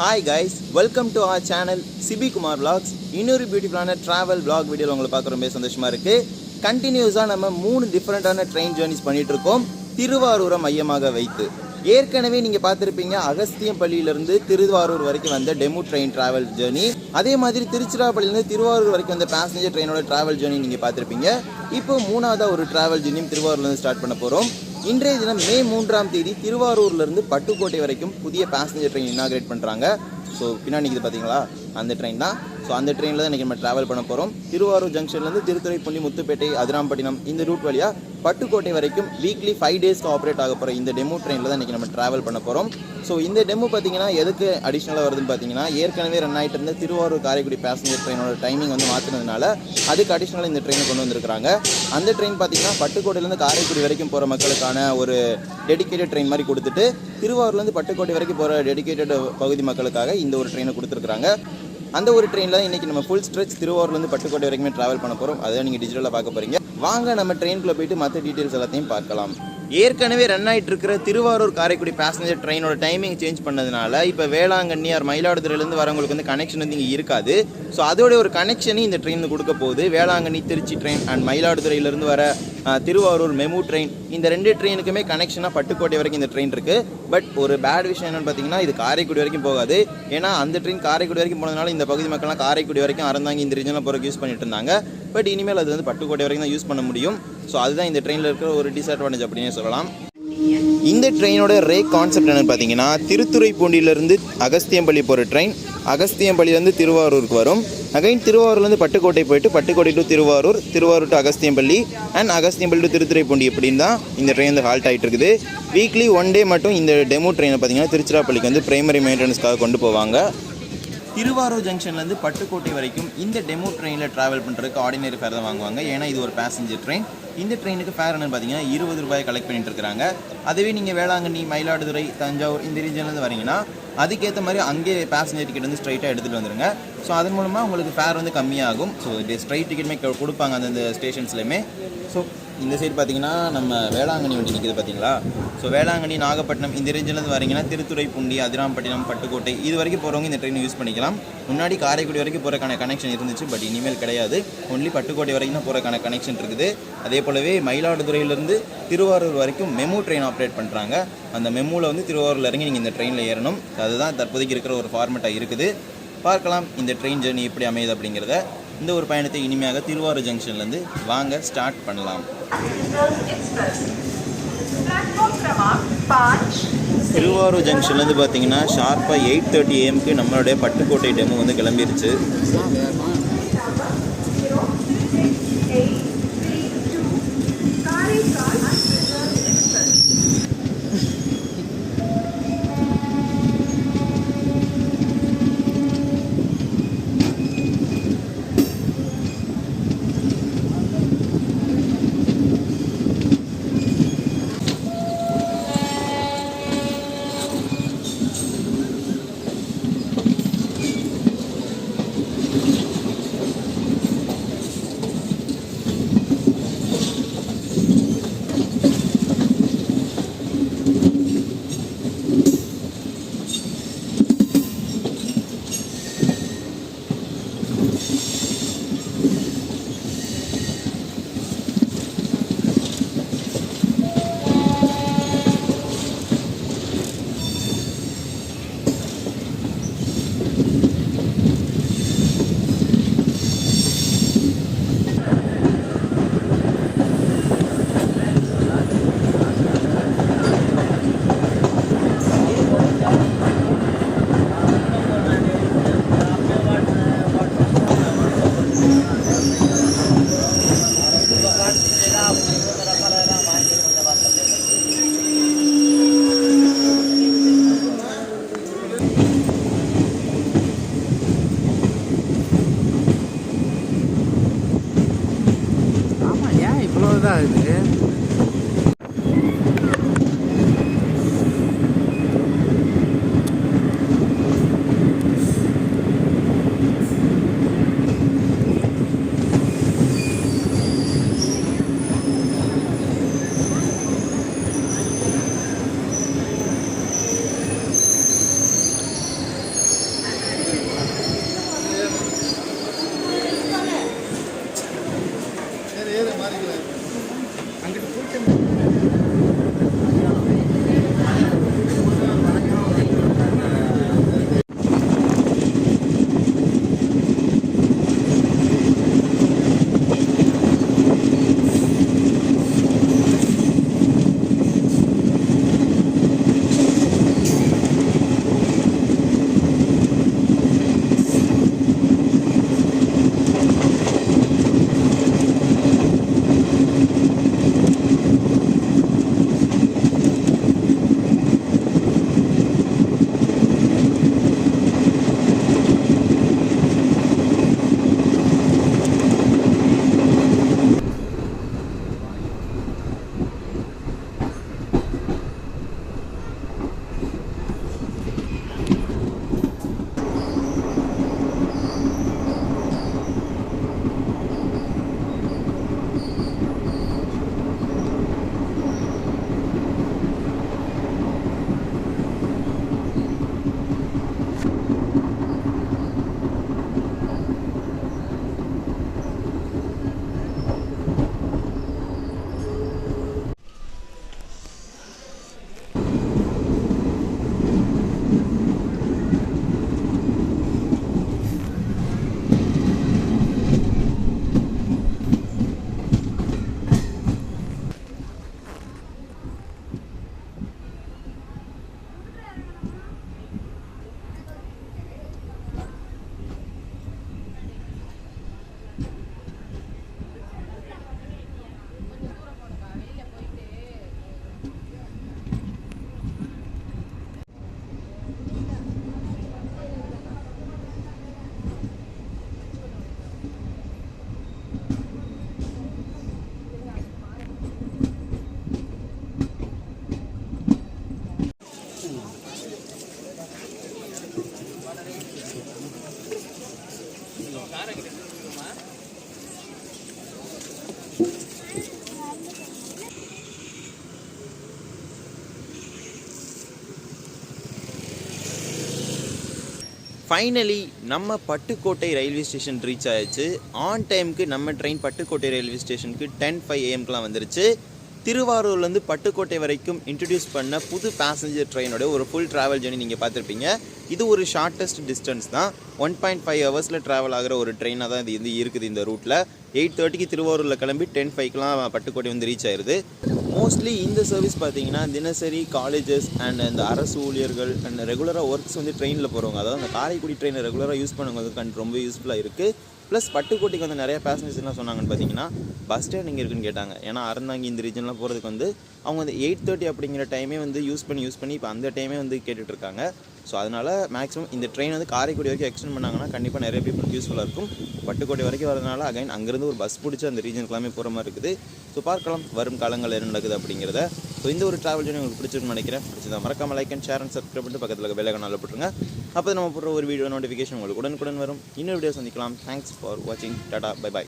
Hi guys welcome to our channel Sibi Kumar vlogs. இன்னொரு பியூட்டிஃபுல்லான travel vlog வீடியோவில் உங்களை பார்க்க ரொம்ப சந்தோஷமாக இருக்குது கண்டினியூஸாக நம்ம மூணு டிஃப்ரெண்ட்டான ட்ரெயின் ஜேர்னிஸ் பண்ணிட்டு இருக்கோம். திருவாரூரை மையமாக வைத்து. ஏற்கனவே நீங்கள் பார்த்துருப்பீங்க அகஸ்தியம்பள்ளியிலேருந்து திருவாரூர் வரைக்கும் வந்த டெமு ட்ரெயின் ட்ராவல் ஜேர்னி அதே மாதிரி திருச்சிராப்பள்ளியிலேருந்து திருவாரூர் வரைக்கும் வந்த பேசஞ்சர் ட்ரெயினோட ட்ராவல் ஜேர்னி நீங்கள் பார்த்துருப்பீங்க. இப்போ மூணாவதாக ஒரு ட்ராவல் ஜேர்னியும் திருவாரூர்லேருந்து ஸ்டார்ட் பண்ண போகிறோம் இன்றைய தினம் மே மூன்றாம் தேதி திருவாரூர்லேருந்து பட்டுக்கோட்டை வரைக்கும் புதிய பேசஞ்சர் ட்ரெயின் இனாகிரேட் பண்ணுறாங்க ஸோ பின்னாடி நிற்கிது பார்த்தீங்களா அந்த ட்ரெயின் தான். ஸோ அந்த ட்ரெயினில் தான் இன்றைக்கி நம்ம ட்ராவல் பண்ண போகிறோம் திருவாரூர் ஜங்ஷன்லேருந்து திருத்துறைப்பள்ளி முத்துப்பேட்டை அதிராம்பட்டினம் இந்த ரூட் வழியாக பட்டுக்கோட்டை வரைக்கும் வீக்லி ஃபைவ் டேஸ்க்கு ஆப்ரேட் ஆக போகிற இந்த டெமோ ட்ரெயினில் தான் இன்றைக்கி நம்ம ட்ராவல் பண்ண போகிறோம் ஸோ இந்த டெமோ பார்த்தீங்கன்னா எதுக்கு அடிஷ்னலாக வருதுன்னு பார்த்தீங்கன்னா ஏற்கனவே ரன் ஆகிட்டு இருந்த திருவாரூர் காரைக்குடி பேசஞ்சர் ட்ரெயினோட டைமிங் வந்து மாற்றினதுனால அதுக்கு அடிஷ்னலாக இந்த ட்ரெயினை கொண்டு வந்திருக்காங்க அந்த ட்ரெயின் பார்த்தீங்கன்னா பட்டுக்கோட்டையிலேருந்து காரைக்குடி வரைக்கும் போகிற மக்களுக்கான ஒரு டெடிகேட்டட் ட்ரெயின் மாதிரி கொடுத்துட்டு திருவாரூர்லேருந்து பட்டுக்கோட்டை வரைக்கும் போகிற டெடிக்கேட்டட் பகுதி மக்களுக்காக இந்த ஒரு ட்ரெயினை கொடுத்துருக்காங்க அந்த ஒரு ட்ரெயினில் தான் இன்றைக்கி நம்ம ஃபுல் ஸ்ட்ரெச் திருவாரூர்லேருந்து பட்டுக்கோட்டை வரைக்குமே ட்ராவல் பண்ண போகிறோம் அதை நீங்கள் டிஜிட்டலாக பார்க்க போகிறீங்க வாங்க நம்ம ட்ரெயினுக்குள்ளே போயிட்டு மற்ற டீட்டெயில்ஸ் எல்லாத்தையும் பார்க்கலாம். ஏற்கனவே ரன் ஆகிட்டு இருக்கிற திருவாரூர் காரைக்குடி பேசஞ்சர் ட்ரெயினோட டைமிங் சேஞ்ச் பண்ணதுனால இப்போ வேளாங்கண்ணி ஆர் மயிலாடுதுறையிலேருந்து வரவங்களுக்கு வந்து கனெக்ஷன் வந்து இங்கே இருக்காது. ஸோ அதோடைய ஒரு கனெக்ஷனையும் இந்த ட்ரெயின் கொடுக்க போகுது. வேளாங்கண்ணி திருச்சி ட்ரெயின் அண்ட் மயிலாடுதுறையிலேருந்து வர திருவாரூர் மெமு ட்ரெயின் இந்த ரெண்டு ட்ரெயினுக்குமே கனெக்ஷனாக பட்டுக்கோட்டை வரைக்கும் இந்த ட்ரெயின் இருக்குது பட் ஒரு பேட் விஷயம் என்னென்னு பார்த்தீங்கன்னா இது காரைக்குடி வரைக்கும் போகாது. ஏன்னா அந்த ட்ரெயின் காரைக்குடி வரைக்கும் போனதுனால இந்த பகுதி மக்கள்லாம் காரைக்குடி வரைக்கும் அறந்தாங்க இந்த ரீஜனில் போகிறக்கு யூஸ் பண்ணிட்டு இருந்தாங்க. பட் இனிமேல் அது வந்து பட்டுக்கோட்டை வரைக்கும் தான் யூஸ் பண்ண முடியும். ஸோ அதுதான் இந்த ட்ரெயினில் இருக்கிற ஒரு டிஸ்அட்வான்டேஜ் அப்படின்னே சொல்லலாம். இந்த ட்ரெயினோட ரே கான்செப்ட் என்னன்னு பார்த்தீங்கன்னா திருத்துறைப்பூண்டியிலேருந்து அகஸ்தியம்பள்ளி போகிற ட்ரெயின் அகஸ்தியம்பள்ளியிலேருந்து திருவாரூருக்கு வரும். அகைன் திருவாரூர்லேருந்து பட்டுக்கோட்டை போயிட்டு Pattukkottai to Thiruvarur Thiruvarur to Agasthiyampalli and Agasthiyampalli to Thiruthuraipoondi இப்படின்னு தான் இந்த ட்ரெயின் வந்து ஹால்ட் ஆகிட்டு இருக்குது வீக்லி ஒன் டே மட்டும் இந்த டெமோ ட்ரெயினை பார்த்தீங்கன்னா திருச்சிராப்பள்ளிக்கு வந்து பிரைமரி மெயின்டெனன்ஸ்க்காக கொண்டு போவாங்க. திருவாரூர் ஜங்ஷன்லேருந்து பட்டுக்கோட்டை வரைக்கும் இந்த டெமோ ட்ரெயினில் ட்ராவல் பண்ணுறதுக்கு ஆர்டினரி ஃபேர் தான் வாங்குவாங்க. ஏன்னா இது ஒரு பேசஞ்சர் ட்ரெயின் இந்த ட்ரெயினுக்கு ஃபேர் என்னன்னு பார்த்தீங்கன்னா இருபது ரூபாய் கலெக்ட் பண்ணிட்டு இருக்காங்க அதுவே நீங்கள் வேளாங்கண்ணி மயிலாடுதுறை தஞ்சாவூர் இந்த ரீஜன்லேருந்து வரீங்கன்னா அதுக்கேற்ற மாதிரி அங்கே பேசஞ்சர் டிக்கெட் வந்து ஸ்ட்ரைட்டாக எடுத்துகிட்டு வந்துருங்க. ஸோ அதன் மூலமாக உங்களுக்கு ஃபேர் வந்து கம்மியாகும். ஸோ ஸ்ட்ரைட் டிக்கெட்டுமே கொடுப்பாங்க அந்தந்த ஸ்டேஷன்ஸ்லையுமே ஸோ இந்த சைடு பார்த்தீங்கன்னா நம்ம வேளாங்கண்ணி வண்டி நிற்கிது பார்த்தீங்களா? ஸோ வேளாங்கண்ணி நாகப்பட்டினம் இந்த ரேஞ்சிலேருந்து வரீங்கன்னா திருத்துறைப்பூண்டி அதிராம்பட்டினம் பட்டுக்கோட்டை இது வரைக்கும் போகிறவங்க இந்த ட்ரெயின் யூஸ் பண்ணிக்கலாம். முன்னாடி காரைக்குடி வரைக்கும் போகிறக்கான கனெக்ஷன் இருந்துச்சு பட் இனிமேல் கிடையாது. ஒன்லி பட்டுக்கோட்டை வரைக்கும் தான் போகிறக்கான கனெக்ஷன் இருக்குது. அதே போலவே மயிலாடுதுறையிலேருந்து திருவாரூர் வரைக்கும் மெமு ட்ரெயின் ஆப்ரேட் பண்ணுறாங்க அந்த மெமுவில் வந்து திருவாரூரில் இறங்கி நீங்கள் இந்த ட்ரெயினில் ஏறணும். அதுதான் தற்போதைக்கு இருக்கிற ஒரு ஃபார்மேட்டாக இருக்குது. பார்க்கலாம் இந்த ட்ரெயின் ஜேர்னி எப்படி அமையுது அப்படிங்கிறத. இந்த ஒரு பயணத்தை இனிமையாக திருவாரூர் ஜங்ஷன்லேருந்து வாங்க ஸ்டார்ட் பண்ணலாம். திருவாரூர் ஜங்ஷன்லேருந்து பார்த்தீங்கன்னா ஷார்ப்பாக எயிட் தேர்ட்டி ஏஎம்க்கு நம்மளுடைய பட்டுக்கோட்டை டெமோ வந்து கிளம்பிருச்சு. ஃபைனலி நம்ம பட்டுக்கோட்டை ரயில்வே ஸ்டேஷன் ரீச் ஆயிடுச்சு. ஆன் டைமுக்கு நம்ம ட்ரெயின் பட்டுக்கோட்டை ரயில்வே ஸ்டேஷனுக்கு டென் ஃபைவ் ஏஎம்க்குலாம் வந்துருச்சு. திருவாரூர்லேருந்து பட்டுக்கோட்டை வரைக்கும் இன்ட்ரடியூஸ் பண்ண புது பேசஞ்சர் ட்ரெயினோட ஒரு ஃபுல் ட்ராவல் ஜேர்னி நீங்கள் பார்த்துருப்பீங்க. இது ஒரு ஷார்ட்டஸ்ட் டிஸ்டன்ஸ் தான். ஒன் பாயிண்ட் ஃபைவ் ஹவர்ஸில் ட்ராவல் ஆகிற ஒரு ட்ரெயினாக தான் இது வந்து இருக்குது இந்த ரூட்டில் எயிட் தேர்ட்டிக்கு திருவாரூரில் கிளம்பி டென் ஃபைவ்க்கெலாம் பட்டுக்கோட்டை வந்து ரீச் ஆயிடுது மோஸ்ட்லி இந்த சர்வீஸ் பார்த்தீங்கன்னா தினசரி காலேஜஸ் அண்ட் இந்த அரசு ஊழியர்கள் அண்ட் ரெகுலராக ஒர்க்ஸ் வந்து ட்ரெயினில் போகிறவங்க அதாவது அந்த காரைக்குடி ட்ரெயினை ரெகுலராக யூஸ் பண்ணுறவங்களுக்கு ரொம்ப யூஸ்ஃபுல்லாக இருக்குது ப்ளஸ் பட்டுக்கோட்டைக்கு வந்து நிறைய பேசஞ்சர்ஸ் என்ன சொன்னாங்கன்னு பார்த்தீங்கன்னா பஸ் ஸ்டாண்ட் இங்கே இருக்குன்னு கேட்டாங்க. ஏன்னா அறந்தாங்கி இந்த ரீஜன்லாம் போகிறதுக்கு வந்து அவங்க வந்து எயிட் தேர்ட்டி அப்படிங்கிற டைமே வந்து யூஸ் பண்ணி யூஸ் பண்ணி இப்போ அந்த டைமே வந்து கேட்டுட்ருக்காங்க. ஸோ அதனால் மேக்ஸிமம் இந்த ட்ரெயின் வந்து காரைக்குடி வரைக்கும் எக்ஸ்டெண்ட் பண்ணாங்கன்னா கண்டிப்பாக நிறைய பீப்புளுக்கு யூஸ்ஃபுல்லாக இருக்கும். பட்டுக்கோட்டை வரைக்கும் வரதுனால அகைன் அங்கேருந்து ஒரு பஸ் பிடிச்சி அந்த ரீஜனுக்குலாமே போகிற மாதிரி இருக்குது. ஸோ பார்க்கலாம் வரும் காலங்கள் என்ன நடக்குது அப்படிங்கிறத. ஸோ இந்த ஒரு ட்ராவல் ஜர்னி உங்களுக்கு பிடிச்சிருக்குன்னு நினைக்கிறேன். பிடிச்சதா மறக்காம like and share and subscribe பண்ணிட்டு பக்கத்தில் இருக்க பெல் ஐக்கான போட்டுருங்க. அப்போ நம்ம போடுற ஒரு வீடியோ நோட்டிஃபிகேஷன் உங்களுக்கு உடனுக்குடன் வரும். இன்னொரு வீடியோ சந்திக்கலாம். தேங்க்ஸ் ஃபார் வாட்சிங் டாடா பை பாய்